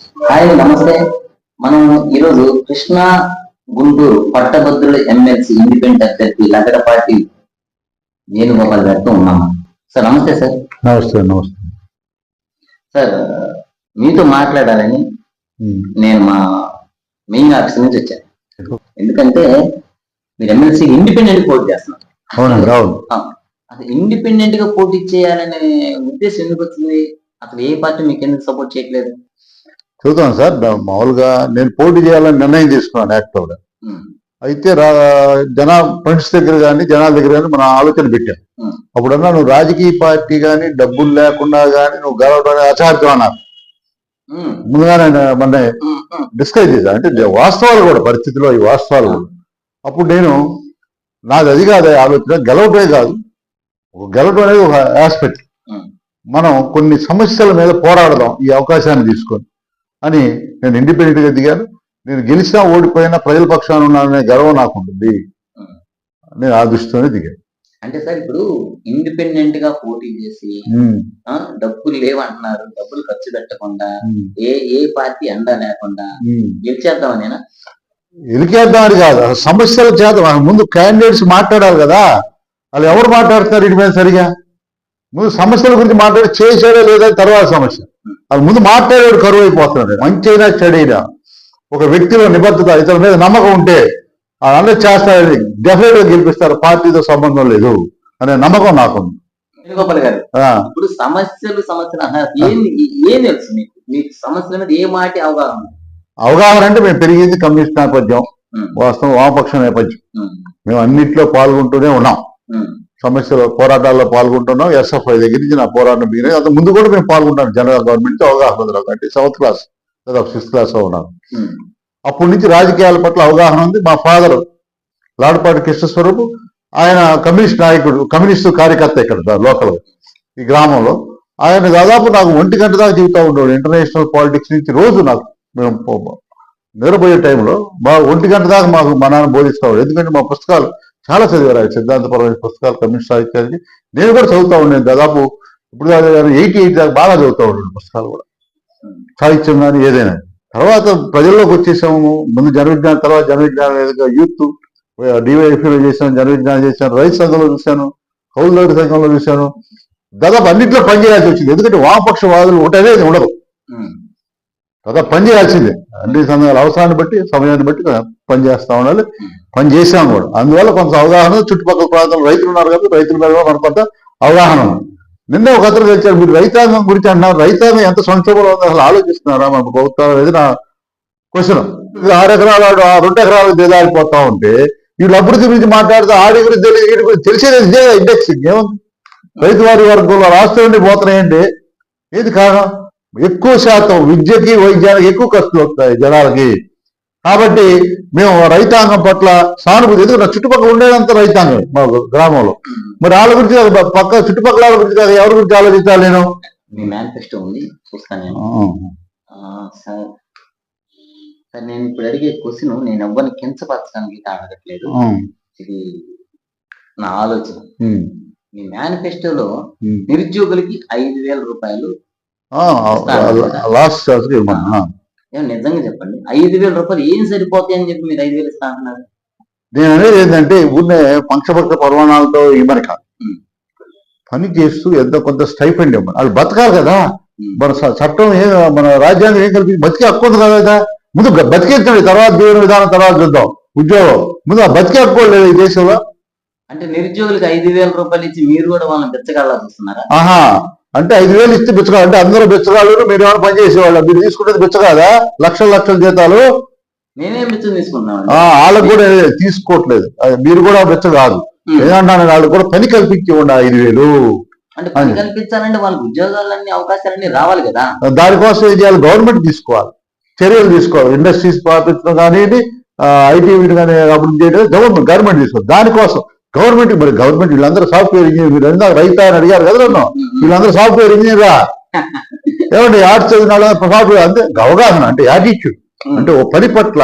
Hi నమస్తే. మనం ఈరోజు కృష్ణా గుంటూరు పట్టభద్రుల ఎమ్మెల్సీ ఇండిపెండెంట్ అభ్యర్థి లగడపాటి వేణుగోపాల్ గారితో ఉన్నాము సార్ నమస్తే సార్. నమస్తే నమస్తే. సార్ మీతో మాట్లాడాలని. నేను మా మెయిన్ ఆఫీస్ నుంచి వచ్చాను. ఎందుకంటే మీరు ఎమ్మెల్సీ ఇండిపెండెంట్ పోటీ చేస్తున్నారు. అవునండి అవును. ఆ, అసలు ఇండిపెండెంట్గా పోటీ చేయాలనే ఉద్దేశం ఎందుకు వచ్చింది? అసలు ఏ పార్టీ మీకు ఎందుకు సపోర్ట్ చేయట్లేదు? చూద్దాం సార్. మామూలుగా నేను పోటీ చేయాలని నిర్ణయం తీసుకున్నాను యాక్టివ్గా. అయితే జనా ఫ్రెండ్స్ దగ్గర కానీ జనాల దగ్గర కానీ మన ఆలోచన పెట్టాం అప్పుడన్నా నువ్వు రాజకీయ పార్టీ కానీ డబ్బులు లేకుండా కానీ నువ్వు గెలవడం అసాధ్యం అన్నారు. ముందుగానే మన డిస్కస్ చేశా. అంటే వాస్తవాలు కూడా పరిస్థితిలో ఈ వాస్తవాలు కూడా. అప్పుడు నేను నాది అది కాదు ఆలోచన గెలవటమే కాదు. గెలవడం అనేది ఒక ఆస్పెక్ట్. మనం కొన్ని సమస్యల మీద పోరాడదాం ఈ అవకాశాన్ని తీసుకొని. అని నేను ఇండిపెండెంట్గా దిగాను. నేను గెలిచినా ఓడిపోయినా ప్రజల పక్షాన ఉన్నాననే గర్వం నాకు ఉంటుంది. నేను ఆ దృష్టితోనే దిగాను. అంటే సార్ ఇప్పుడు ఇండిపెండెంట్గా పోటీ చేసి డబ్బులు లేవంటున్నారు. డబ్బులు ఖర్చు పెట్టకుండా ఏ ఏ పార్టీ అండ లేకుండా. గెలిచేద్దామనేనా? అని కాదు. సమస్యల చేత ముందు క్యాండిడేట్స్ మాట్లాడాలి కదా. వాళ్ళు ఎవరు మాట్లాడుతున్నారు ఇటు మీద సరిగా? ముందు సమస్యల గురించి మాట్లాడి చేసాడా లేదా తర్వాత సమస్య. అది ముందు మాట్లాడేవాడు కరువు అయిపోతున్నాడు మంచి అయినా చెడైనా. ఒక వ్యక్తిలో నిబద్ధత ఇతని మీద నమ్మకం ఉంటే అందరూ చేస్తారని డెఫినెట్గా గెలిపిస్తారు పార్టీతో సంబంధం లేదు అనే నమ్మకం నాకుంది. వేణుగోపాల్ గారు ఆ, ఇప్పుడు సమస్యలు సమస్యలు అన్నారు ఏం ఏం తెలుసు మీకు? మీకు సమస్యల మీద ఏ మాట అవగాహన? అవగాహన అంటే మేము పెరిగింది కమ్యూనిస్ట్ నేపథ్యం వాస్తవం వామపక్ష నేపథ్యం. మేము అన్నిట్లో పాల్గొంటూనే ఉన్నాం. సమస్యలు పోరాటాల్లో పాల్గొంటున్నాం. ఎస్ఎఫ్ఐ దగ్గర నుంచి నా పోరాటం బిగిన అంత ముందు కూడా మేము పాల్గొంటాం. జనరల్ గవర్నమెంట్ అవగాహన అంటే సెవెంత్ క్లాస్ దాదాపు సిక్స్త్ క్లాస్లో ఉన్నాను అప్పటి నుంచి రాజకీయాల పట్ల అవగాహన ఉంది. మా ఫాదర్ లాడపాటి కృష్ణస్వరూప్ ఆయన కమ్యూనిస్ట్ నాయకుడు కమ్యూనిస్ట్ కార్యకర్త ఇక్కడ లోకల్ ఈ గ్రామంలో. ఆయన దాదాపు నాకు ఒంటి గంట దాకా చెబుతా ఉండేవాడు. ఇంటర్నేషనల్ పాలిటిక్స్ నుంచి రోజు నాకు మేము నిద్రపోయే టైంలో బాగా ఒంటి గంట దాకా మాకు మా నాన్న బోధిస్తాడు ఎందుకంటే మా పుస్తకాలు చాలా చదివారు ఆయన సిద్ధాంతపరమైన పుస్తకాలు కమ్యూనిస్ట్ సాహిత్యానికి. నేను కూడా చదువుతా ఉండేది దాదాపు ఇప్పుడు ఎయిటీ ఎయిట్ దాకా బాగా చదువుతా ఉండే పుస్తకాలు కూడా. సాహిత్యం కానీ ఏదైనా. తర్వాత ప్రజల్లోకి వచ్చేసాము. ముందు జనవిజ్ఞానం తర్వాత జనవిజ్ఞానం ఏదైనా యూత్ డివైఎఫ్లో చేశాను జనవిజ్ఞానం చేశాను రైతు సంఘంలో చూశాను కౌలుదారు సంఘంలో చూశాను. దాదాపు అన్నింటిలో పనిచేయాల్సి వచ్చింది. ఎందుకంటే వామపక్ష వాదులు ఒకటనేది ఉండదు కదా పని చేయాల్సిందే. అన్ని సంఘాల అవసరాన్ని బట్టి సమయాన్ని బట్టి పని చేస్తా ఉండాలి. పని చేసాం కూడా. అందువల్ల కొంత అవగాహన చుట్టుపక్కల ప్రాంతంలో రైతులు ఉన్నారు కాబట్టి రైతుల మీద కూడా కొంత అవగాహన ఉంది. నిన్న ఒక అతను తెలిసారు మీరు రైతాంగం గురించి అంటున్నారు. రైతాంగం ఎంత సంక్షోభంలో ఉందో అసలు ఆలోచిస్తున్నారా? మన ప్రభుత్వం అనేది నా క్వశ్చన్. ఆరు ఎకరాలు ఆడు రెండు ఎకరాలు దిగాలిపోతా ఉంటే వీళ్ళు అభివృద్ధి గురించి మాట్లాడితే ఆడి గురించి తెలియదు వీడి గురించి తెలిసేది ఇదే ఇండెక్సింగ్ ఏముంది? రైతు వారి వర్గంలో రాష్ట్రం నుండి పోతున్నాయండి ఏది కారణం? ఎక్కువ శాతం విద్యకి వైద్యానికి ఎక్కువ ఖర్చులు వస్తాయి జనాలకి. కాబట్టి మేము రైతాంగం పట్ల సానుభూతి ఎందుకంటే చుట్టుపక్కల ఉండేదంతా రైతాంగం మా గ్రామంలో. మరి వాళ్ళ గురించి కాదు, పక్క చుట్టుపక్కల వాళ్ళ గురించి కాదు ఎవరి గురించి ఆలోచించాలి నేను? మీ మేనిఫెస్టో ఉంది చూస్తాను నేను. సార్ సార్ నేను ఇప్పుడు అడిగే క్వశ్చన్ నేను ఎవ్వరిని కించపరచడానికి అడగట్లేదు ఇది నా ఆలోచన. మీ మేనిఫెస్టోలో నిరుద్యోగులకి ఐదు వేల రూపాయలు లాస్ట్ ఛాన్స్కి ఇవ్వమన్నా ఏం నిజంగా చెప్పండి. ఐదు వేల రూపాయలు ఏం సరిపోతాయి అని చెప్పి మీరు ఐదు వేలు ఇస్తా అంటున్నారు? నేను అనేది ఏంటంటే ఊరినే పంక్షపక్ష పర్వణాలతో ఇవ్వని కాదు. పని చేస్తూ ఎంతో కొంత స్టైఫండ్ ఇవ్వమని. వాళ్ళు బతకాలి కదా. మన చట్టం ఏం మన రాజ్యాంగం ఏం కల్పి బతికే హక్కు ఉంది కదా ముందు బతికేస్తాడు తర్వాత జీవన విధానం తర్వాత చూద్దాం. ఉద్యోగం. ముందు ఆ బతికే హక్కు లేదు ఈ దేశంలో? అంటే నిరుద్యోగులకి ఐదు వేల రూపాయలు ఇచ్చి మీరు కూడా వాళ్ళని బెచ్చగల్లా చూస్తున్నారా? ఆహా. అంటే ఐదు వేలు ఇస్తే బిచ్చగా అంటే అందరూ బిచ్చగాళ్ళు మీరు ఏమైనా పని చేసేవాళ్ళు. మీరు తీసుకునేది బిచ్చగాదా? లక్షల లక్షల జీతాలు? నేనేం బిచ్చం తీసుకున్నాను వాళ్ళకు కూడా తీసుకోవట్లేదు. మీరు కూడా బిచ్చ కాదు. ఏదంటాను వాళ్ళు కూడా పని కల్పించి ఉండాలి ఐదు వేలు. అంటే పని కల్పించాలంటే వాళ్ళకి ఉద్యోగాలన్నీ అవకాశాలన్నీ రావాలి కదా? దానికోసం ఏం చేయాలి? గవర్నమెంట్ తీసుకోవాలి. చర్యలు తీసుకోవాలి. ఇండస్ట్రీస్ స్థాపించడం కానివ్వండి ఐటీ కానీ అభివృద్ధి చేయడం గవర్నమెంట్ గవర్నమెంట్ తీసుకోవాలి. దానికోసం. గవర్నమెంట్ మరి గవర్నమెంట్ వీళ్ళందరూ సాఫ్ట్వేర్ ఇంజనీర్ మీరు ఇందాక రైతా అని అడిగారు కదా నన్ను. వీళ్ళందరూ సాఫ్ట్వేర్ ఇంజనీరా ఏమండి ఆర్ట్స్ చదివిన సాఫ్ట్వేర్ అంతే అవగాహన అంటే యాటిట్యూడ్ అంటే ఓ పని పట్ల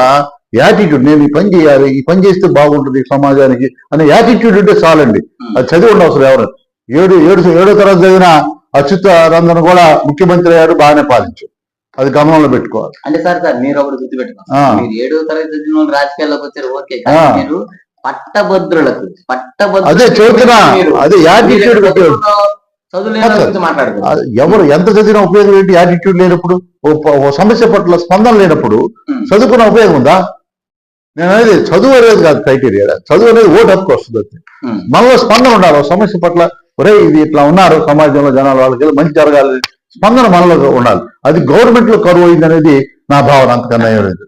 యాటిట్యూడ్ నేను ఈ పని చేయాలి ఈ పని చేస్తే బాగుంటుంది సమాజానికి అనే యాటిట్యూడ్ ఉంటే చాలండి. అది చదివి ఉండవసరం ఎవరు. ఏడు ఏడు ఏడో తరగతి చదివిన అచ్యుతానందన్ కూడా ముఖ్యమంత్రి అయ్యాడు బాగానే పాలించాడు. అది గమనంలో పెట్టుకోవాలి. అంటే సార్ సార్ మీరు ఒకటి గుర్తుపెట్టుకోండి. మీరు ఏడో తరగతి రాజకీయాల్లోకి వచ్చారు ఓకే. మీరు పట్టభద్రులకు పట్టభద్రులకు అదే అదే యాటిట్యూడ్ ఎవరు ఎంత చదివినా ఉపయోగం ఏంటి? యాటిట్యూడ్ లేనప్పుడు సమస్య పట్ల స్పందన లేనప్పుడు. చదువుకున్న ఉపయోగం ఉందా? నేను అనేది చదువు అనేది కాదు క్రైటీరియా చదువు అనేది ఓటు హక్కు వస్తుంది అంతే. మనలో స్పందన ఉండాలి. ఓ సమస్య పట్ల ఒరే ఇది ఇట్లా ఉన్నారు సమాజంలో జనాలు వాళ్ళకి మంచి జరగాలి స్పందన మనలో ఉండాలి. అది గవర్నమెంట్లో కరువు అయింది అనేది నా భావన అంతకన్నా ఏం లేదు.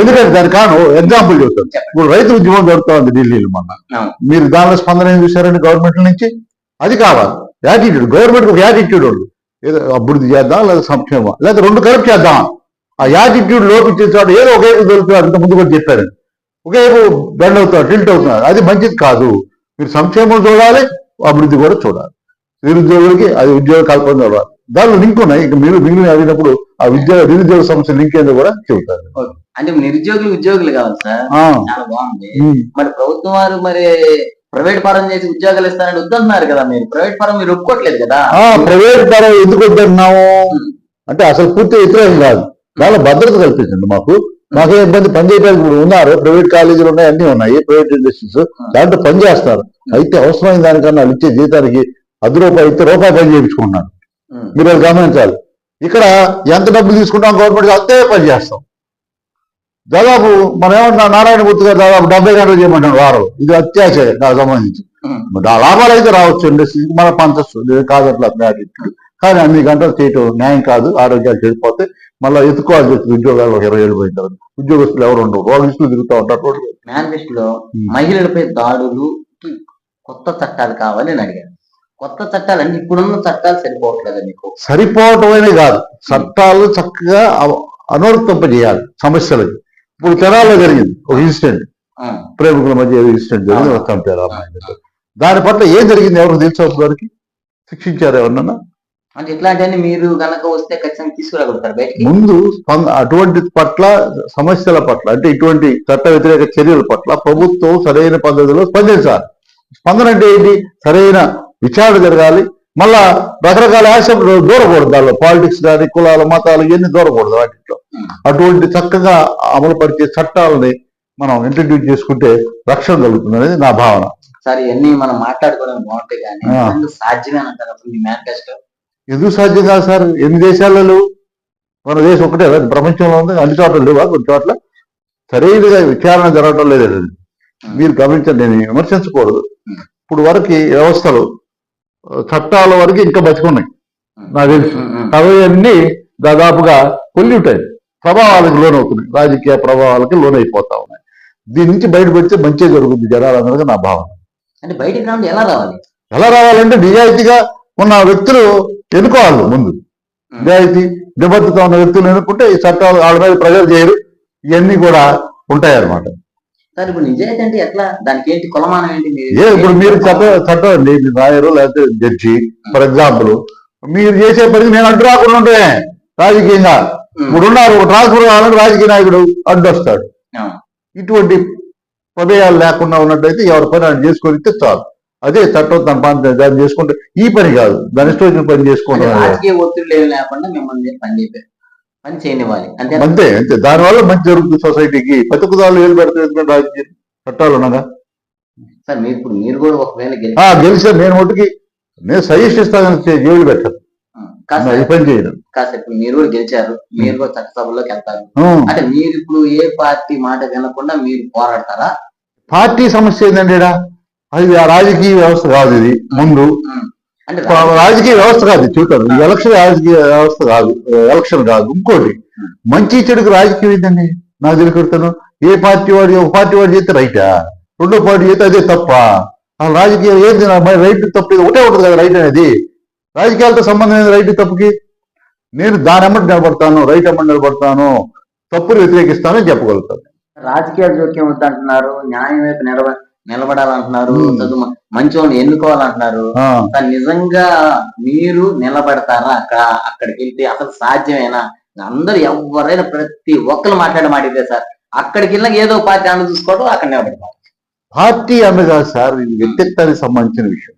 ఎందుకంటే దాని కారణం ఎగ్జాంపుల్ చెప్పండి. ఇప్పుడు రైతు ఉద్యమం జరుగుతోంది ఢిల్లీలో మొన్న. మీరు దానిలో స్పందన ఏం చూశారండి గవర్నమెంట్ నుంచి? అది కావాలి. యాటిట్యూడ్ గవర్నమెంట్ ఒక యాటిట్యూడ్ ఉంది ఏదో అభివృద్ధి చేద్దాం లేదా సంక్షేమం లేదా రెండు కలిపి చేద్దాం. ఆ యాటిట్యూడ్ లోపించే చోట ఏదో ఒక వైపు దొరుకుతున్నారు ఇంత ముందు కూడా చెప్పారు ఒకే వైపు బెండ్ అవుతున్నారు టిల్ట్ అవుతున్నారు అది మంచిది కాదు. మీరు సంక్షేమం చూడాలి అభివృద్ధి కూడా చూడాలి. నిరుద్యోగులకి అది ఉద్యోగ కల్పన చూడాలి. దానిలో లింక్ ఉన్నాయి. ఇక మీరు మిగిలిన అడిగినప్పుడు ఆ విద్య నిరుద్యోగ సమస్య లింక్ ఏందో కూడా చెబుతారు. అంటే నిరుద్యోగులు ఉద్యోగులు కావాలి సార్. చాలా బాగుంది. మరి ప్రభుత్వం వారు మరి ప్రైవేట్ పరం చేసి ఉద్యోగాలు ఇస్తారని వద్దంటున్నారు కదా మీరు. ప్రైవేట్ పరం మీరు ఒప్పుకోవట్లేదు కదా. ప్రైవేట్ పరం ఎందుకు వద్దన్నాము? అంటే అసలు పూర్తి వ్యతిరేకం కాదు. చాలా భద్రత కల్పించండి మాకు. మాకే ఇబ్బంది పని చేయడానికి ఇప్పుడు ఉన్నారు. ప్రైవేట్ కాలేజీలు ఉన్నాయి అన్ని ఉన్నాయి. Private industries. దాంట్లో పని చేస్తారు. అయితే అవసరమైన దానికన్నా ఇచ్చే జీతానికి అర్ధ రూపాయి ఇస్తే రూపాయి పని చేయించుకుంటున్నారు. మీరు అది గమనించాలి. ఇక్కడ ఎంత డబ్బులు తీసుకుంటాం గవర్నమెంట్ అంతే పని చేస్తాం. దాదాపు మనం ఏమన్నా నారాయణమూర్తి గారు దాదాపు డెబ్బై గంటలు చేయమంటాడు వారం. ఇది అత్యాశ నాకు సంబంధించి. లాభాలు అయితే రావచ్చు ఇండస్ట్రీకి మన పంచచ్చు కాదట్లా. కానీ అన్ని గంటలు చేయటం న్యాయం కాదు ఆరోగ్యాలు చెడిపోతే మళ్ళీ ఎత్తుకోవాల్సి వచ్చింది ఉద్యోగాలు ఒక ఇరవై ఏళ్ళు పోయిన తర్వాత. ఉద్యోగస్తులు ఎవరు ఉండరు. రోగిస్తులు తిరుగుతూ ఉంటారు. మేనిఫెస్టోలో. మహిళలపై దాడులు కొత్త చట్టాలు కావాలి అని అడిగారు కొత్త చట్టాలు ఇప్పుడున్న చట్టాలు సరిపోవట్లేదు మీకు? సరిపోవటమే కాదు. చట్టాలు చక్కగా అనువర్తింపజేయాలి సమస్యలకి. ఇప్పుడు తెరాలో జరిగింది ఒక ఇన్సిడెంట్. ప్రేమికుల మధ్య ఏదో ఇన్సిడెంట్ జరిగింది. వస్తాం పేరు దాని పట్ల ఏం జరిగింది? ఎవరు తెలుసు గారికి శిక్షించారు ఎవరన్నా అంటే ఇట్లాంటివన్నీ మీరు గనక వస్తే ఖచ్చితంగా తీసుకురాగలుగుతారు బయటికి? ముందు స్పంద అటువంటి పట్ల సమస్యల పట్ల అంటే ఇటువంటి చట్ట వ్యతిరేక చర్యల పట్ల ప్రభుత్వం సరైన పద్ధతిలో స్పందించాలి. స్పందన అంటే ఏంటి? సరైన విచారణ జరగాలి. మళ్ళా రకరకాల యాక్సెప్ట్ దూరకూడదు దానిలో. పాలిటిక్స్ కానీ కులాల మతాలు ఇవన్నీ దూరకూడదు వాటిలో అటువంటి చక్కగా అమలు పరిచే చట్టాలని మనం ఇంట్రడ్యూస్ చేసుకుంటే రక్షణ కలుగుతుంది అనేది నా భావన. సరే ఇవన్నీ మనం మాట్లాడుకోవడం బాగుంటాయి కానీ ఆ. రెండు సాధ్యమే అంటారు అసలు మీ మేనిఫెస్టో ఎందుకు సాధ్యం కాదు సార్? ఎన్ని దేశాలలో? మన దేశం ఒకటే ప్రపంచంలో ఉంది. అన్ని చోట్ల లేవా? కొన్ని చోట్ల? సరైనగా విచారణ జరగడం లేదండి మీరు గమనించండి నేను విమర్శించకూడదు. ఇప్పుడు వరకు వ్యవస్థలు చట్టాల వరకు ఇంకా బతికున్నాయి. నాకు తెలుసు. అవన్నీ దాదాపుగా పొల్యూట్ అయ్యాయి ప్రభావాలకు లోనవుతున్నాయి. రాజకీయ ప్రభావాలకి లోనైపోతా ఉన్నాయి. దీని నుంచి బయటపెడితే మంచి జరుగుతుంది జనాలందరికీ నా భావన. అంటే బయటికి రావడం ఎలా రావాలి? ఎలా రావాలంటే నిజాయితీగా ఉన్న వ్యక్తులు ఎన్నుకోవాలి ముందు. నిజాయితీ నిబద్ధత ఉన్న వ్యక్తులు ఎన్నుకుంటే ఈ చట్టాలు వాళ్ళ మీద ప్రజలు చేయరు. ఇవన్నీ కూడా ఉంటాయన్నమాట. సార్ ఇప్పుడు నిజాయితీ అంటే ఎట్లా? దానికి ఏంటి కొలమానం ఏంటి? మీరు- ఏ ఇప్పుడు మీరు చట్ట చట్టం అండి మీరు రాయరు లేకపోతే జడ్జి ఫర్ ఎగ్జాంపుల్ మీరు చేసే పనికి నేను అడ్డు రాకుండా ఉంటే రాజకీయంగా. ఇప్పుడు ఉన్నారు ఒక ట్రాన్స్ఫర్ కావాలంటే రాజకీయ నాయకుడు అడ్డు వస్తాడు. ఇటువంటి ప్రమేయాలు లేకుండా ఉన్నట్టయితే ఎవరి పని ఆయన చేసుకొని చాలు. అదే చట్టం తన పని దాన్ని చేసుకుంటే ఈ పని కాదు. దాని ఇష్టం పని చేసుకుంటాం రాజకీయ ఒత్తిడి లేకుండా మిమ్మల్ని పని చేయాలి పని చేయనివ్వాలి. అంతే అంతే అంతే. దానివల్ల మంచి జరుగుతుంది సొసైటీకి. బతుకుదారులు ఏం పెడతారు రాజకీయ చట్టాలు సార్ మీరు ఇప్పుడు మీరు కూడా ఒకవేళ గెలిచా నేను మటుకి నేను సజెస్ట్ ఇస్తాను పెట్టాను పని కాస్త ఇప్పుడు మీరు కూడా గెలిచారు. మీరు కూడా చట్టసభలోకి వెళ్తారు. అంటే మీరు ఇప్పుడు ఏ పార్టీ మాట వినకుండా మీరు పోరాడతారా? పార్టీ సమస్య ఏంటంటే? అది ఆ రాజకీయ వ్యవస్థ కాదు ఇది ముందు. రాజకీయ వ్యవస్థ కాదు ఈ ఎలక్షన్ రాజకీయ వ్యవస్థ కాదు ఎలక్షన్ కాదు ఇంకోటి మంచి చెడుకు రాజకీయం ఏంటండి? నాకు తెలియకొడతాను ఏ పార్టీ వాడు ఒక పార్టీ వాడు చేస్తే రైటా? రెండో పార్టీ చేస్తే అదే తప్ప. ఆ రాజకీయం ఏంది? నా- మరి రైట్ తప్పు ఒకటే ఉంటుంది కదా రైట్ అనేది. రాజకీయాలతో సంబంధం రైట్ తప్పుకి? నేను దాని ఎమ్మటి నిలబడతాను రైట్ ఎమ్మటి నిలబడతాను తప్పులు వ్యతిరేకిస్తానని చెప్పగలుగుతాను. రాజకీయ జోక్యం వద్దంటున్నారు న్యాయం వైపు నిలబ నిలబడాలంటున్నారు మంచోని ఎన్నుకోవాలంటున్నారు. నిజంగా మీరు నిలబడతారా అక్కడ అక్కడికి వెళ్తే అసలు సాధ్యమేనా? అందరూ ఎవరైనా ప్రతి ఒక్కరు మాట్లాడే మాట ఇదే సార్. అక్కడికి వెళ్ళినా ఏదో పార్టీ అన్న చూసుకోవడం అక్కడ నిలబడతాం. పార్టీ అన్న కాదు సార్ ఇది వ్యక్తిత్వానికి సంబంధించిన విషయం.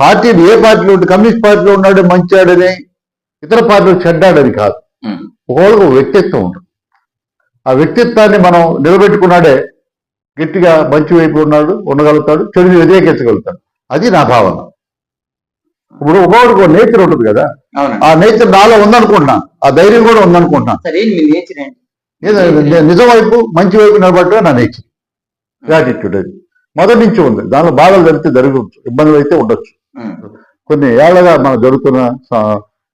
పార్టీ ఏ పార్టీలో ఉంటే కమ్యూనిస్ట్ పార్టీలో ఉన్నాడు మంచాడని ఇతర పార్టీలు చెడ్డాడని కాదు. ఉమ్, ఒకళ్ళకు ఒక వ్యక్తిత్వం ఉంటుంది. ఆ వ్యక్తిత్వాన్ని మనం నిలబెట్టుకున్నాడే గట్టిగా మంచి వైపు ఉన్నాడు ఉండగలుగుతాడు చెడుని వ్యతిరేకించగలుగుతాడు. అది నా భావన. ఇప్పుడు ఒక్కొక్కడికి ఒక నేచర్ ఉంటుంది కదా. ఆ నేచర్ నాలో ఉందనుకుంటున్నాను ఆ ధైర్యం కూడా ఉందనుకుంటున్నాను సరే మీ నేచర్ ఏంటి? ఏదో ని- నిజం వైపు మంచి వైపు నిలబడటమే నా నేచర్. యాటిట్యూడ్ అది. మొదటి నుంచి ఉంది. దానిలో బాధలు జరిగితే జరగవచ్చు ఇబ్బందులు అయితే ఉండొచ్చు. కొన్ని ఏళ్ళగా మనకు జరుగుతున్న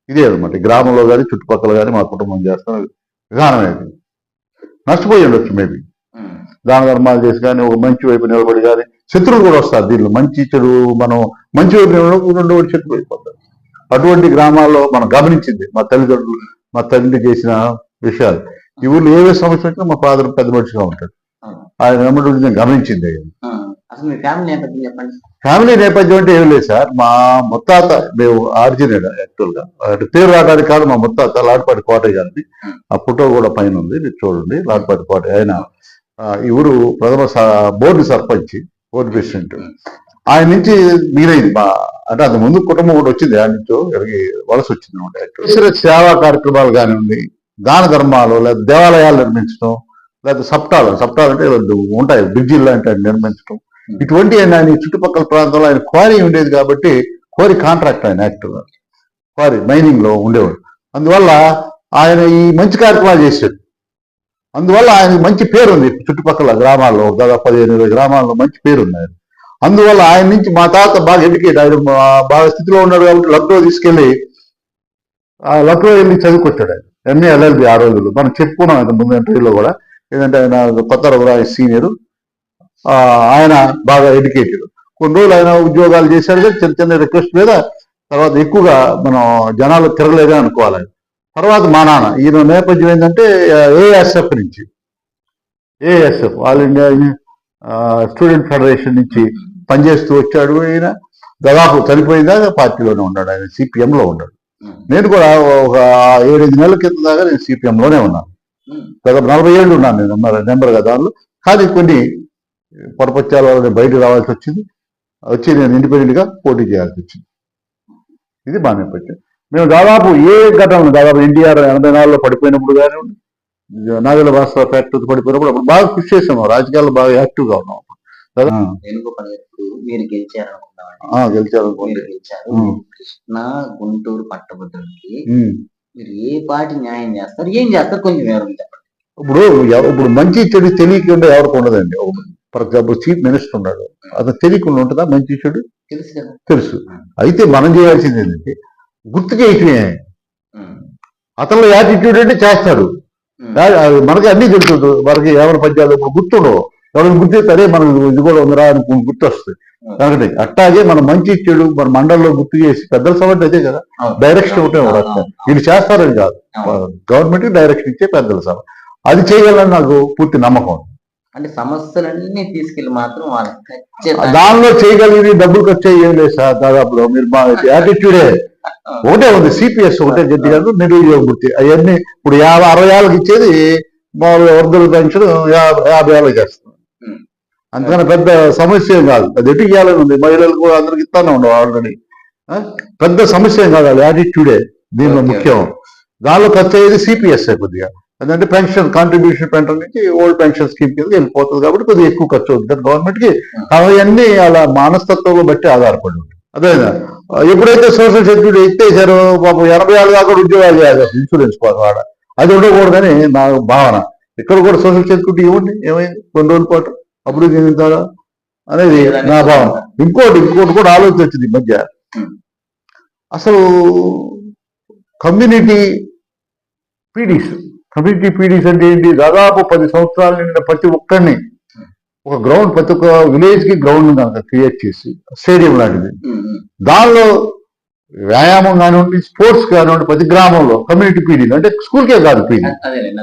ఇదే అనమాట గ్రామంలో కానీ చుట్టుపక్కల కానీ మా కుటుంబం చేస్తున్న విధానం నష్టపోయి ఉండొచ్చు మేబీ. దాన ధర్మాలు చేసి కానీ ఒక మంచి వైపు నిలబడి కానీ శత్రువులు కూడా వస్తారు దీనిలో. మంచి చెడు మనం మంచి వైపు నిలబడి రెండో వైపు శత్రువు అయిపోతారు అటువంటి గ్రామాల్లో మనం గమనించింది మా తల్లిదండ్రులు మా తండ్రి చేసిన విషయాలు. ఈ ఊర్లో ఏవే సమస్య వచ్చినా మా ఫాదర్ పెద్ద మనిషిగా ఉంటాడు. ఆయన వెంబడి నేను గమనించింది ఫ్యామిలీ నేపథ్యం అంటే ఏం లేదు సార్. మా ముత్తాత మేము ఆర్జినేడ్ యాక్చువల్గా అంటే పేరు రావడానికి కాదు మా ముత్తాత లాడ్పాటి కోటయ్య గారిది. ఆ. ఫోటో కూడా పైన ఉంది మీరు చూడండి. లాడ్పాటి కోటయ్య ఆయన ఈ ఊరు ప్రథమ స- బోర్డు సర్పంచ్ బోర్డు ప్రెసిడెంట్. ఆయన నుంచి మీరైంది మా అంటే అంత ముందు కుటుంబం కూడా వచ్చింది. ఆయన నుంచి ఇక్కడికి వలస వచ్చింది అనమాట సేవా కార్యక్రమాలు కానివ్వండి దాన ధర్మాలు లేదా దేవాలయాలు నిర్మించడం లేదా సప్టాలు సప్టాలు అంటే ఉంటాయి. బ్రిడ్జిలు లాంటి నిర్మించడం. ఇటువంటి ఆయన చుట్టుపక్కల ప్రాంతంలో ఆయన క్వారీ ఉండేది కాబట్టి క్వారీ కాంట్రాక్ట్ ఆయన యాక్టర్ క్వారీ మైనింగ్లో ఉండేవాడు. అందువల్ల ఆయన ఈ మంచి కార్యక్రమాలు చేశాడు. అందువల్ల ఆయన మంచి పేరు ఉంది చుట్టుపక్కల గ్రామాల్లో దాదాపు పదిహేను ఇరవై గ్రామాల్లో మంచి పేరు ఉంది ఆయన అందువల్ల ఆయన నుంచి మా తాత బాగా ఎడ్యుకేట్ ఆయన బాగా స్థితిలో ఉన్నాడు కాబట్టి లక్నో తీసుకెళ్ళి ఆ లక్నో వెళ్ళి చదువుకొచ్చాడు ఆయన. ఎంఏ ఎల్ఎల్బి ఆ రోజులు మనం చెప్పుకున్నాం ఆయన ముందు ఇంటర్వ్యూలో కూడా. ఏంటంటే ఆయన కొత్త రఘురాయ సీనియర్. ఆయన బాగా ఎడ్యుకేటెడ్. కొన్ని రోజులు ఆయన ఉద్యోగాలు చేశాడు. చిన్న చిన్న రిక్వెస్ట్ మీద తర్వాత ఎక్కువగా మనం జనాలు తిరగలేదని అనుకోవాలి తర్వాత మా నాన్న ఈయన నేపథ్యం ఏంటంటే ఏఎస్ఎఫ్ నుంచి. ASF all India student federation నుంచి పనిచేస్తూ వచ్చాడు ఈయన. దాదాపు చనిపోయిందాకా పార్టీలోనే ఉన్నాడు ఆయన సిపిఎంలో ఉన్నాడు. నేను కూడా ఒక ఏడెనిమిది నెలల కింద దాకా నేను సిపిఎంలోనే ఉన్నాను. గత దాదాపు నలభై ఏళ్ళు ఉన్నాను నేను నెంబర్ నెంబర్గా దానిలో. కానీ కొన్ని పొరపత్యాల వల్ల బయటకు రావాల్సి వచ్చింది. వచ్చి నేను ఇండిపెండెంట్గా పోటీ చేయాల్సి వచ్చింది. ఇది మా నేపథ్యం. మేము దాదాపు ఏ ఘటనలు దాదాపు ఎన్టీఆర్ ఎనభై నాలుగులో పడిపోయినప్పుడు కానివ్వండి నాగల భాస్కర్ ఫ్యాక్టరీ పడిపోయినప్పుడు అప్పుడు బాగా కృషి చేసాము రాజకీయాల్లో బాగా యాక్టివ్గా ఉన్నాం మీరు గెలిచారు. కృష్ణా గుంటూరు పట్టభద్రులకి. మీరు ఏ పార్టీ న్యాయం చేస్తారు? ఏం చేస్తారు? కొంచెం వివరం చెప్పండి. ఇప్పుడు ఇప్పుడు మంచి చెడు తెలియకుండా ఎవరికి ఉండదండి. ఫర్ ఎగ్జాంపుల్ చీఫ్ మినిస్టర్ ఉన్నాడు. అతను తెలియకుండా ఉంటుందా? మంచి చెడు? తెలుసు కదా. తెలుసు. అయితే మనం చేయాల్సింది ఏంటంటే గుర్తు చేయటమే ఉమ్, అతనిలో యాటిట్యూడ్ అంటే చేస్తాడు. మనకి అన్ని తెలుసు. మనకి ఎవరి పద్యాలు ఇప్పుడు గుర్తుండవు. ఎవరికి గుర్తు అదే మనకు ఇది కూడా ఉందిరా అని గుర్తు వస్తుంది కాబట్టి అట్టాగే మన మంచి చెడు మన మండలంలో గుర్తు చేసి పెద్దల సభ అదే కదా. డైరెక్షన్ ఒకటే. వీళ్ళు చేస్తారని కాదు. గవర్నమెంట్ డైరెక్షన్ ఇచ్చే పెద్దల సభ అది చేయగలని నాకు పూర్తి నమ్మకం. అంటే సమస్యలన్నీ తీసుకెళ్ళి మాత్రం వాళ్ళకి ఖచ్చితంగా దానిలో చేయగలిగి డబ్బులు ఖర్చు ఏం లేదు సార్. దాదాపులో మీరు యాటిట్యూడే. ఒకటే ఉంది సిపిఎస్ ఒకటే గట్టిగా నిరుద్యోగ వృత్తి అవన్నీ ఇప్పుడు యాభై అరవై ఏళ్ళకి ఇచ్చేది మామూలుగా వర్గల పెన్షన్ యాభై యాభై ఏళ్ళకి చేస్తుంది. అంతకన్నా పెద్ద సమస్య కాదు. అది ఎటు ఇవ్వాలని ఉంది? మహిళలకు అందరికి ఇస్తానే ఉండవు ఆల్రెడీ పెద్ద సమస్య కాదు. అది యాటిట్యూడే దీనిలో. ముఖ్యం. దానిలో ఖర్చు అయ్యేది సిపిఎస్ కొద్దిగా. అదంటే పెన్షన్ కాంట్రిబ్యూషన్ పెన్షన్ నుంచి ఓల్డ్ పెన్షన్ స్కీమ్ కింద వెళ్ళిపోతుంది కాబట్టి కొద్దిగా ఎక్కువ ఖర్చు అవుతుంది. గవర్నమెంట్కి అవన్నీ అలా మనస్తత్వంలో బట్టి ఆధారపడి ఉంటుంది అదే ఎప్పుడైతే సోషల్ సెక్యూరిటీ ఎత్తేసారో పాపం ఎనభై ఏళ్ళు దాకా ఉద్యోగాలు చేయాలి ఇన్సూరెన్స్ కోసం ఆడ. అది ఉండకూడదని నా భావన. ఇక్కడ కూడా సోషల్ సెక్యూరిటీ ఇవ్వండి ఏమైంది? కొన్ని రోజుల పాటు అభివృద్ధి చెందుతారా అనేది నా భావన. ఇంకోటి ఇంకోటి కూడా ఆలోచన వచ్చింది ఈ మధ్య. అసలు కమ్యూనిటీ పీడీస్ కమ్యూనిటీ పీడీస్ అంటే ఏంటి? దాదాపు పది సంవత్సరాల నిండిన ప్రతి ఒక్కరిని ఒక గ్రౌండ్ ప్రతి ఒక్క విలేజ్కి గ్రౌండ్ కనుక క్రియేట్ చేసి స్టేడియం లాంటిది. దానిలో వ్యాయామం కానివ్వండి స్పోర్ట్స్ కానివ్వండి ప్రతి గ్రామంలో కమ్యూనిటీ పీడీలు అంటే స్కూల్కే కాదు పీడీ.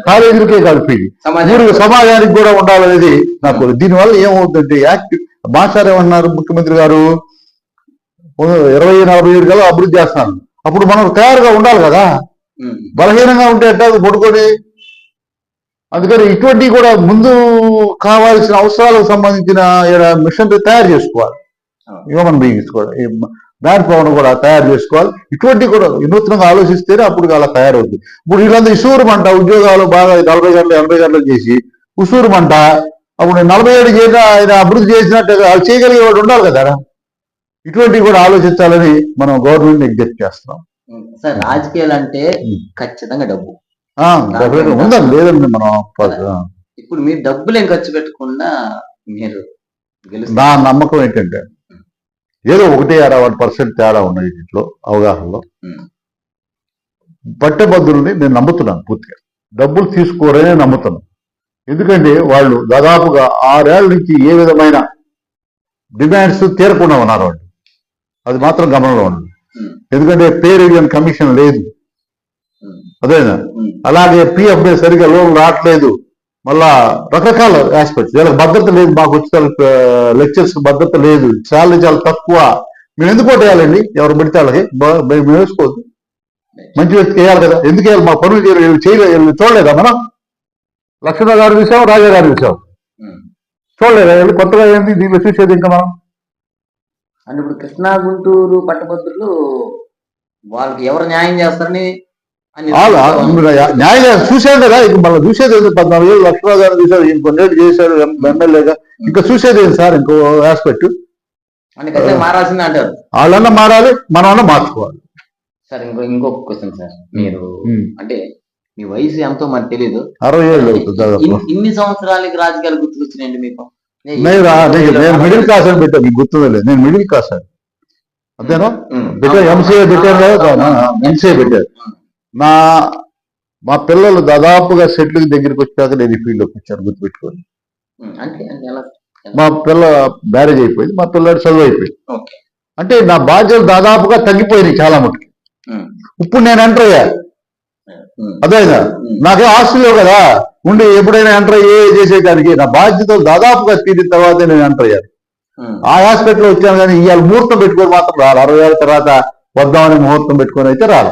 కాలేజీలకే కాదు పీడీ ఊరికి సమాజానికి కూడా ఉండాలనేది నాకు దీనివల్ల ఏమవుతుందంటే యాక్టివ్ మాస్టర్ ఏమన్నారు ముఖ్యమంత్రి గారు? ఇరవై నలభై ఏడు కల్లా అభివృద్ధి చేస్తాను. అప్పుడు మనం తయారుగా ఉండాలి కదా. బలహీనంగా ఉంటే ఎట్టా పడుకొని అందుకని ఇటువంటివి కూడా ముందు కావాల్సిన అవసరాలకు సంబంధించిన మిషన్ తయారు చేసుకోవాలి. హ్యూమన్ బీయింగ్స్ కూడా మ్యాన్ పవర్ కూడా తయారు చేసుకోవాలి. ఇటువంటి కూడా వినూత్నంగా ఆలోచిస్తేనే అప్పుడు అలా తయారవుతుంది. ఇప్పుడు వీళ్ళందరూ ఉసూరు మంట ఉద్యోగాలు బాగా నలభై గంటలు ఎనభై గంటలు చేసి ఉసూరు మంట అప్పుడు నలభై ఏడు చేసిన ఆయన అభివృద్ధి చేసినట్టు వాళ్ళు చేయగలిగే వాడు ఉండాలి కదా. ఇటువంటివి కూడా ఆలోచించాలని మనం గవర్నమెంట్ ఎగ్జెక్ట్ చేస్తున్నాం. సార్ రాజకీయాలు అంటే. ఖచ్చితంగా డబ్బు. ఉందండి లేదండి మనం. ఇప్పుడు మీరు డబ్బులు ఏం ఖర్చు పెట్టకుండా మీరు నా నమ్మకం ఏంటంటే ఏదో ఒకటి అరవై పర్సెంట్ తేడా ఉన్నాయి దీంట్లో అవగాహనలో ఉం. పట్టభద్రుల్ని నేను నమ్ముతున్నాను పూర్తిగా డబ్బులు తీసుకోరనే నమ్ముతున్నాను ఎందుకంటే వాళ్ళు దాదాపుగా ఆరేళ్ళ నుంచి ఏ విధమైన డిమాండ్స్ తీరకుండా ఉన్నారు వాళ్ళు అది మాత్రం గమనంలో ఉంది ఉం. ఎందుకంటే పే రివిజన్ కమిషన్ లేదు. అదేనా. అలాగే పిఎఫ్ సరిగా లోన్ రావట్లేదు. మళ్ళా రకరకాల ఆస్పెక్ట్స్ వీళ్ళకి భద్రత లేదు మాకు వచ్చిన లెక్చర్స్ భద్రత లేదు. శాలరీ చాలా తక్కువ. మేము ఎందుకు కొట్టేయాలండి ఎవరు పెడితే వాళ్ళకి. మేము వేసుకోవద్దు. మంచి వ్యక్తికి వేయాలి కదా. ఎందుకు వేయాలి? మా పనులు చేయలేదు చేయలేదు చూడలేదా మనం? లక్ష్మణ గారు చూసాం రాజా గారు చూసాం. చూడలేదా? వీళ్ళు కొత్తగా ఏంది? దీంట్లో చూసేది ఇంకా మనం? అంటే ఇప్పుడు కృష్ణా గుంటూరు పట్టభద్రులు వాళ్ళకి ఎవరు న్యాయం చేస్తారని అని వాళ్ళు న్యాయం చూసాం కదా ఇంక మళ్ళీ చూసేది ఏంది పద్నాలుగు ఏళ్ళు లక్ష్మణ గారు చూసారు ఇంకొన్నేళ్ళు చేశారు ఎం- ఎమ్మెల్యేగా. ఇంకా చూసేది ఏంది సార్ ఇంకో ఆస్పెక్ట్ మారాల్సిందే అంటారు. వాళ్ళన్నా మారాలి మనమన్నా మార్చుకోవాలి. సార్ ఇంకో ఇంకొక క్వశ్చన్ సార్. మీరు. అంటే మీ వయసు ఎంతో మనకు తెలియదు అరవై ఏళ్ళు ఇన్ని- సంవత్సరాలకి రాజకీయాలు గుర్తుకొచ్చినాయండి మీకు? నేను మిడిల్ క్లాస్ అని పెట్టా మీకు గుర్తుందో లేదు నేను మిడిల్ క్లాస్ అంతేనా? ఎంసీఏ పెట్టాను కదా ఎంసీఏ పెట్టారు. నా మా పిల్లలు దాదాపుగా సెటిల్ దగ్గరికి వచ్చాక నేను ఈ ఫీల్డ్లోకి వచ్చాను ఎలా? మా పిల్ల మ్యారేజ్ అయిపోయింది మా పిల్లాడు చదువు అయిపోయింది. అంటే నా బాధ్యతలు దాదాపుగా తగ్గిపోయినాయి చాలా మటుకు. ఇప్పుడు నేను ఎంటర్ అయ్యా. అదేనా? నాకే ఆస్తులు కదా. ఉండి ఎప్పుడైనా ఎంటర్ అయ్యే చేసేదానికి? నా బాధ్యతలు దాదాపుగా తీరిన తర్వాతే నేను ఎంటర్ అయ్యాను. ఆ హాస్పిటల్ వచ్చాను కానీ ఇవాళ ముహూర్తం పెట్టుకొని మాత్రం రాలి అరవై ఏళ్ళ తర్వాత వద్దామని ముహూర్తం పెట్టుకొని అయితే రాలి.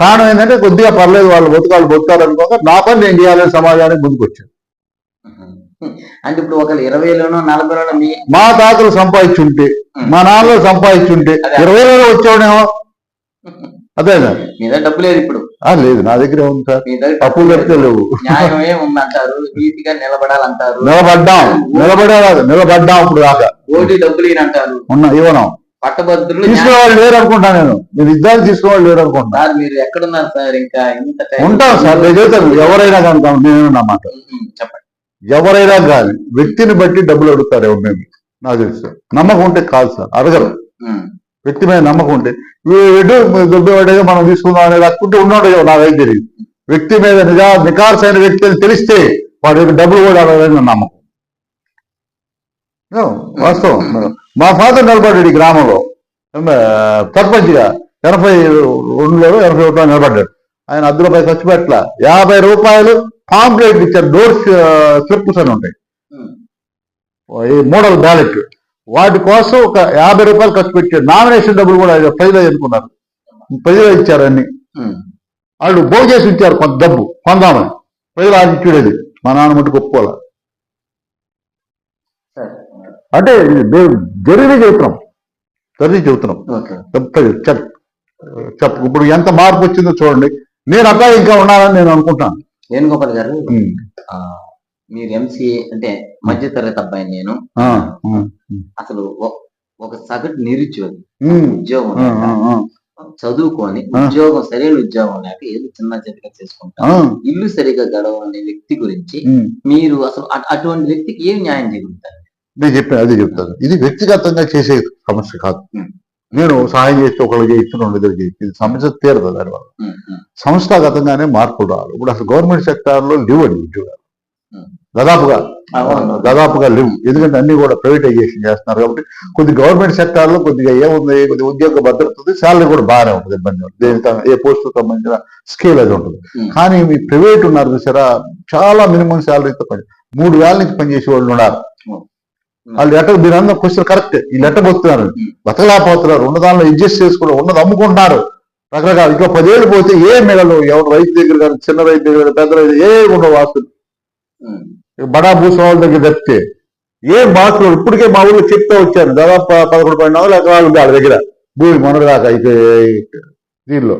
కారణం ఏంటంటే కొద్దిగా పర్లేదు వాళ్ళు బతుకాలు బతుకాలు అనుకోక నా పని నేను చేయాలని సమాజానికి ముందుకు వచ్చాను ఉం. అంటే ఇప్పుడు ఒకళ్ళు ఇరవైలోనో నలభైలోనో మీ మా తాతలు సంపాదించుంటే మా నాన్నలు సంపాదించుంటే అదే. ఇరవై వేలు వచ్చాడేమో అదేనా మీ దగ్గర డబ్బు లేదు ఇప్పుడు. లేదు నా దగ్గర ఉంది సార్. అప్పులు చెప్తే లేవు. న్యాయమే ఉందంటారు. నీతిగా నిలబడాలంటారు. నిలబడ్డాం. నిలబడే నిలబడ్డాం ఇప్పుడు దాకా. ఓటీ డబ్బులు అంటారు ఉన్న ఇవ్వను. పట్టభద్రులు తీసుకునే వాళ్ళు లేరు అనుకుంటా నేను. మీరు ఇద్దరు తీసుకునే వాళ్ళు లేరు అనుకుంటా. సార్ మీరు ఎక్కడున్నారు సార్? ఇంకా ఇంత టైం ఉంటాం సార్. నేను చెబుతాను ఎవరైనా కనుక నేను అన్నమాట ఉం. చెప్పండి. ఎవరైనా కానీ వ్యక్తిని బట్టి డబ్బులు అడుగుతారు ఎవరిని నాకు తెలుసు నమ్మకం ఉంటే కాదు సార్. అడగరు. వ్యక్తి మీద నమ్మకం ఉంటే. వీడు దుబ్బేవాడేగా మనం తీసుకుందాం అనేది అనుకుంటే ఉన్నాడు నాకైతే తెలియదు వ్యక్తి మీద నిజా నికార్సైన వ్యక్తి అని తెలిస్తే వాడి డబ్బులు కూడా అడగాలని నమ్మకం. వాస్తవం. మా ఫాదర్ నిలబడ్డాడు ఈ గ్రామంలో. సర్పంచ్గా ఎనభై రెండులో ఎనభై ఒకటిలో నిలబడ్డాడు. ఆయన అర్ధ రూపాయలు ఖర్చు పెట్టల యాభై రూపాయలు పాంప్లెట్ ఇచ్చారు డోర్ స్లిప్స్ అని ఉంటాయి. ఈ మోడల్ బ్యాలెట్. వాటి కోసం ఒక యాభై రూపాయలు ఖర్చు పెట్టారు. నామినేషన్ డబ్బులు కూడా ప్రజలు ఎన్నుకున్నారు ప్రజలు ఇచ్చారు అన్ని. వాళ్ళు చేసి ఇచ్చారు కొంత డబ్బు కొందామని. ప్రజలు అది మా నాన్న మట్టుకు ఒప్పుకోవాలి అంటే దే- జరిగి చెబుతున్నాం. జరిగి చెబుతున్నాం. చెప్పు ఇప్పుడు ఎంత మార్పు వచ్చిందో చూడండి. నేను అట్లా ఇంకా ఉండాలని నేను అనుకుంటాను. వేణుగోపాల్ గారు? మీరు ఎంసీఏ అంటే మధ్య తరగతి అబ్బాయి నేను అసలు ఒక సగటు నిరుద్యోగి. ఉద్యోగం చదువుకొని. ఉద్యోగం సరైన ఉద్యోగం లేక ఏదో చిన్న చిన్నగా చేసుకుంటా. ఇల్లు సరిగా గడవని వ్యక్తి గురించి. మీరు అసలు అటువంటి వ్యక్తికి ఏం న్యాయం చేయగలుగుతారు నేను చెప్పాను అదే చెప్తాను. ఇది వ్యక్తిగతంగా చేసే సమస్య కాదు. నేను సహాయం చేస్తే ఒకళ్ళు చేయొచ్చు రెండు ఇద్దరు చేయొచ్చు ఇది సమస్య తీరదు దానివల్ల సంస్థాగతంగానే మార్పులు రావాలి ఇప్పుడు అసలు గవర్నమెంట్ సెక్టార్లో లేవు అండి ఉద్యోగాలు. దాదాపుగా. దాదాపుగా లేవు. ఎందుకంటే అన్ని కూడా ప్రైవేటైజేషన్ చేస్తున్నారు కాబట్టి కొద్ది గవర్నమెంట్ సెక్టార్లో కొద్దిగా ఏముంది కొద్దిగా ఉద్యోగ భద్రత ఉంది శాలరీ కూడా బాగానే ఉంటుంది ఇబ్బంది తా- ఏ పోస్ట్ సంబంధించిన స్కేల్ అది ఉంటుంది. కానీ మీ ప్రైవేట్ ఉన్నారు చూసారా చాలా మినిమం శాలరీతో పని మూడు వేల నుంచి పనిచేసే వాళ్ళు ఉన్నారు వాళ్ళు ఎట్ట మీరు అన్న క్వశ్చన్ కరెక్ట్ వీళ్ళు ఎట్ట బతుకుతున్నారు. బతకలేకపోతున్నారు. ఉన్న దానిలో అడ్జస్ట్ చేసుకోవడం ఉన్నది అమ్ముకుంటున్నారు రకరకాల ఇంకా పదేళ్ళు పోతే ఏ మిగలవు ఎవరు రైతు దగ్గర కానీ చిన్న రైతు దగ్గర కానీ, పెద్ద రైతు ఏ ఉండవు ఆస్తులు. ఉం, బడా భూస్వాముల దగ్గర తప్పితే ఏం బాసులు ఇప్పటికే మా ఊళ్ళో చెప్తా వచ్చారు దాదాపు పదకొండు పన్నెండు వందల ఎకరాలు ఉంది వాళ్ళ దగ్గర. భూమి మొన్నటిదాకా అయితే దీనిలో.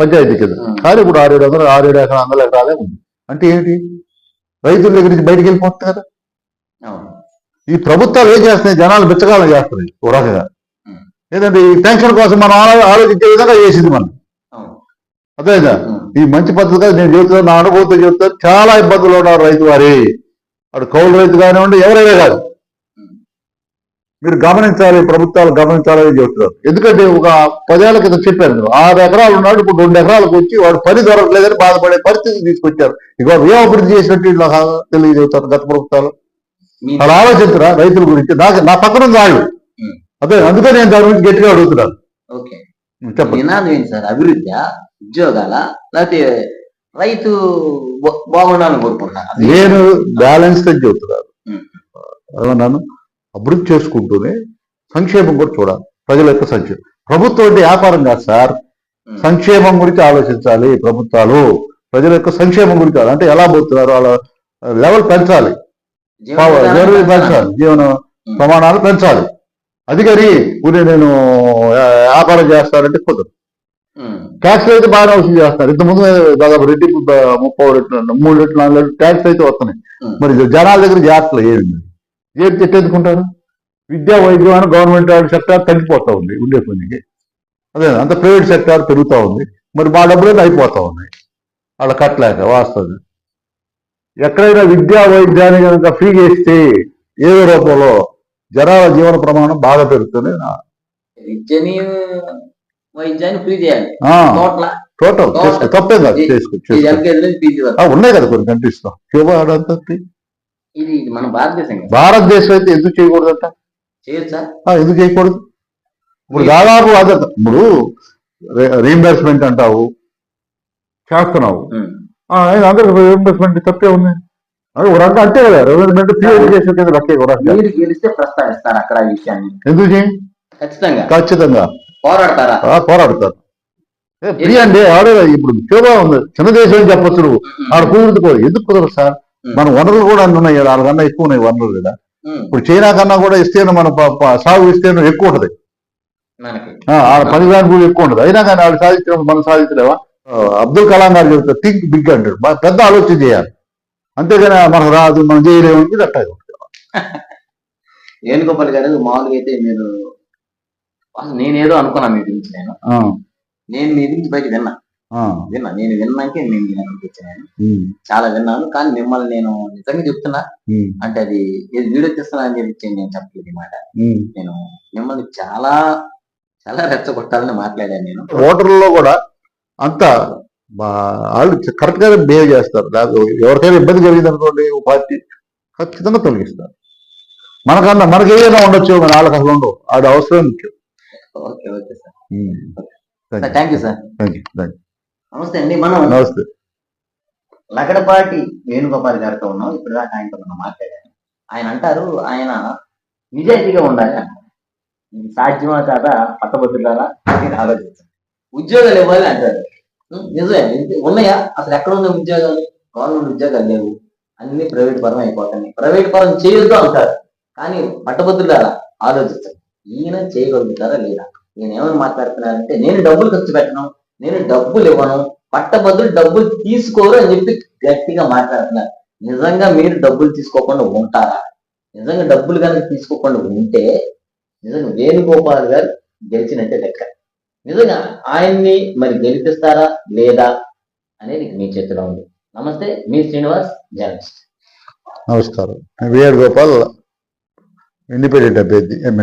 పంచాయతీ కింద. కానీ ఇప్పుడు ఆరేడు వందలు ఆరేడు ఎకరాలు వందల ఎకరాలే ఉంది. అంటే ఏంటి? రైతుల దగ్గర నుంచి బయటికి అవును. ఈ ప్రభుత్వాలు ఏం చేస్తున్నాయి? జనాలు బిచ్చకాలం చేస్తున్నాయి. ఓ రకంగా. ఏంటంటే ఈ పెన్షన్ కోసం మనం ఆలో- ఆలోచించే విధంగా చేసింది మనం. ఉమ్. ఈ మంచి పద్ధతిగా నేను చెబుతాను నా అనుభవంతో చెబుతాను చాలా ఇబ్బందులు ఉన్నారు రైతు వారి. అటు కౌలు రైతు కానివ్వండి ఎవరైనా కాదు. మీరు గమనించాలి ప్రభుత్వాలు గమనించాలని చెబుతున్నారు ఎందుకంటే ఒక పదేళ్ళ క్రితం చెప్పారు ఆరు ఎకరాలు ఉన్నాడు ఇప్పుడు రెండు ఎకరాలకు వచ్చి వాడు పని దొరకలేదని బాధపడే పరిస్థితి తీసుకొచ్చారు. ఇక వాడు ఏం అభివృద్ధి చేసినట్టు ఇలా తెలియజేస్తారు గత ప్రభుత్వాలు. అలా ఆలోచించరా? రైతుల గురించి. నాకు నా పక్కన ఉంది. అదే అందుకే నేను దాని గురించి గట్టిగా అడుగుతున్నాను. నినాదం ఏంటి సార్? అభివృద్ధి ఉద్యోగాల? లేకపోతే రైతు బాగుండాలని కోరుకుంటున్నా? నేను బ్యాలెన్స్ చెబుతున్నాను. ఏమన్నాను? అభివృద్ధి చేసుకుంటూనే సంక్షేమం కూడా చూడాలి. ప్రజల యొక్క సంక్షేమం. ప్రభుత్వం అంటే వ్యాపారం కాదు సార్. సంక్షేమం గురించి ఆలోచించాలి ప్రభుత్వాలు. ప్రజల యొక్క సంక్షేమం గురించి అంటే ఎలా పోతున్నారు వాళ్ళ లెవెల్ పెంచాలి. జీవన పెంచాలి? జీవన. ప్రమాణాలు పెంచాలి. అది కానీ ఊరే నేను వ్యాపారం చేస్తానంటే కుదరదు. ట్యాక్స్ అయితే బాగానే వసూలు చేస్తారు. ఇంతకుముందు దాదాపు రెడ్డి ముప్పై రెట్లు మూడు రెట్లు నాలుగు రెట్లు ట్యాక్స్ అయితే వస్తున్నాయి. మరి జనాల దగ్గర జాగ్రత్తలు ఏమి ఏం తిట్టేందుకుంటారు విద్యా వైద్యం అని గవర్నమెంట్ సెక్టార్ తగ్గిపోతా ఉంది ఉండే పనికి. అదే అంత ప్రైవేట్ సెక్టార్ పెరుగుతూ ఉంది. మరి మా డబ్బులు అయిపోతా ఉన్నాయి. వాళ్ళ కట్టలేక వాస్తవం ఎక్కడైనా విద్యా వైద్యాన్ని కనుక ఫ్రీగా ఇస్తే ఏదో రూపంలో జనాల జీవన ప్రమాణం బాగా పెరుగుతుంది విద్యని వైద్యాన్ని ఫ్రీ చేయాలి. ఆ, నోట్ల టోటల్ తప్పే కాదు. ఉన్నాయి కదా కొన్ని కంట్రీస్లో. క్యూబా. ఇది మన భారతదేశం. భారతదేశం అయితే ఎందుకు చేయకూడదంట? ఎందుకు చేయకూడదు? ఇప్పుడు దాదాపు అదే ఇప్పుడు రీఎంబర్స్మెంట్ అంటావు చేస్తున్నావు. ఉమ్. ఆ, ఆయన అందరికి రీఎంబర్స్మెంట్ తప్పే ఉంది అది ఒక రకంగా అంతే కదా రీఎంబర్స్మెంట్ ఫ్రీ ఎడ్యుకేషన్ కింద లెక్కే ఒక రకంగా మీరు గెలిస్తే ప్రస్తావిస్తారు అక్కడ ఈ విషయాన్ని ఎందుకు చేయి ఖచ్చితంగా ఖచ్చితంగా పోరాడతారా ఆ, పోరాడతారు ఏ, ఫ్రీ అండి ఆడే ఇప్పుడు క్యూబా ఉంది చిన్న దేశం అని చెప్పొచ్చు నువ్వు ఆడ కుదురుతుకోదు ఎందుకు కుదరదు సార్ మన వనరులు కూడా అన్ని ఉన్నాయి వాళ్ళకన్నా ఎక్కువ ఉన్నాయి వనరులు కదా ఉమ్. ఇప్పుడు చైనా కన్నా కూడా ఇస్తేనే మన ప- ప- సాగు ఇస్తేనే ఎక్కువ ఉంటది మనకి ఆ, ఆడ పని దాని కూడా ఎక్కువ ఉండదు అయినా కానీ వాళ్ళు సాధించడం మనం సాధించలేవా ఆ, అబ్దుల్ కలాం గారు చెబుతారు థింక్ బిగ్ అంటాడు. పెద్ద ఆలోచన చేయాలి. అంతేగాని మనకు రాదు మనం చేయలేము ఇది అట్లా వేణుగోపాల్ గారు మామూలుగా అయితే మీరు అసలు నేనేదో అనుకున్నా మీ గురించి నేను. నేను మీ గురించి బయట విన్నా. విన్నా. నేను విన్నాకే నేను ఉమ్, చాలా విన్నాను కానీ మిమ్మల్ని నేను నిజంగా చెప్తున్నా. అంటే అది ఏది వీడియో తీస్తున్నా అని చెప్పి నేను చెప్పలేదు మాట. నేను మిమ్మల్ని చాలా చాలా రెచ్చగొట్టాలని మాట్లాడాను నేను. ఓటర్లలో కూడా అంత వాళ్ళు కరెక్ట్గా బిహేవ్ చేస్తారు. ఎవరికైనా ఇబ్బంది కలిగింది అనుకోండి ఓ పార్టీ ఖచ్చితంగా తొలగిస్తారు. మనకన్నా మనకి ఏదైనా ఉండొచ్చు మన వాళ్ళకి అసలు ఉండవు. అది అవసరం ముఖ్యం. Okay okay sir. Thank you sir. Thank you thank నమస్తే అండి మనం నమస్తే. లగడపాటి వేణుగోపాల్ గారితో ఉన్నాం. ఇప్పుడు దాకా ఆయనతో మనం మాట్లాడాను ఆయన అంటారు ఆయన నిజాయితీగా ఉండాలి? సాధ్యమా కాదా? పట్టభద్రులారా? అని ఆలోచించారు ఉద్యోగాలు ఇవ్వాలి అంటారు నిజమే. ఉన్నాయా? అసలు ఎక్కడ ఉన్న ఉద్యోగాలు? గవర్నమెంట్ ఉద్యోగాలు లేవు. అన్ని ప్రైవేట్ పరం అయిపోతున్నాయి. ప్రైవేట్ పరం చేయొద్దు అంటారు కానీ పట్టభద్రులారా ఆలోచించండి ఈయన చేయగలుగుతారా లేదా? ఈయన ఏమని మాట్లాడుతున్నారంటే నేను డబ్బులు ఖర్చు పెట్టను నేను డబ్బులు ఇవ్వను పట్టభద్రులు డబ్బులు తీసుకోరు అని చెప్పి గట్టిగా మాట్లాడుతున్నారు నిజంగా మీరు డబ్బులు తీసుకోకుండా ఉంటారా? నిజంగా డబ్బులు కనుక తీసుకోకుండా ఉంటే నిజంగా వేణుగోపాల్ గారు గెలిచినట్టే లెక్క. నిజంగా ఆయన్ని మరి గెలిపిస్తారా లేదా అనేది మీ చేతిలో ఉంది. నమస్తే మీ శ్రీనివాస్ జర్నలిస్ట్. నమస్కారం. విఆర్ గోపాల్ ఇండిపెండెంట్ అభ్యర్థి ఎమ్మెల్సీ.